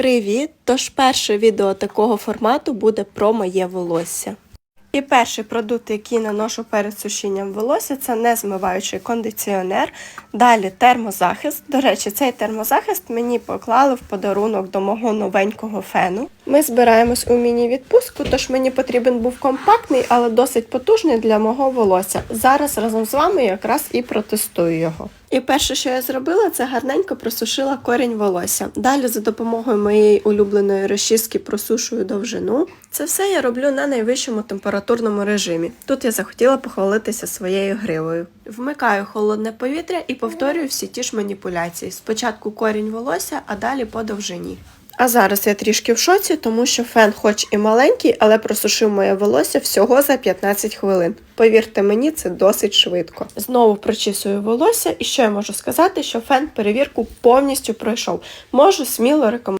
Привіт! Тож перше відео такого формату буде про моє волосся. І перший продукт, який наношу перед сушінням волосся, це незмиваючий кондиціонер. Далі термозахист. До речі, цей термозахист мені поклали в подарунок до мого новенького фену. Ми збираємось у міні-відпустку, тож мені потрібен був компактний, але досить потужний для мого волосся. Зараз разом з вами якраз і протестую його. І перше, що я зробила, це гарненько просушила корінь волосся. Далі за допомогою моєї улюбленої розчіски просушую довжину. Це все я роблю на найвищому температурному режимі. Тут я захотіла похвалитися своєю гривою. Вмикаю холодне повітря і повторюю всі ті ж маніпуляції. Спочатку корінь волосся, а далі по довжині. А зараз я трішки в шоці, тому що фен, хоч і маленький, але просушив моє волосся всього за 15 хвилин. Повірте мені, це досить швидко. Знову прочісую волосся, і що я можу сказати, що фен перевірку повністю пройшов. Можу сміло рекомендувати.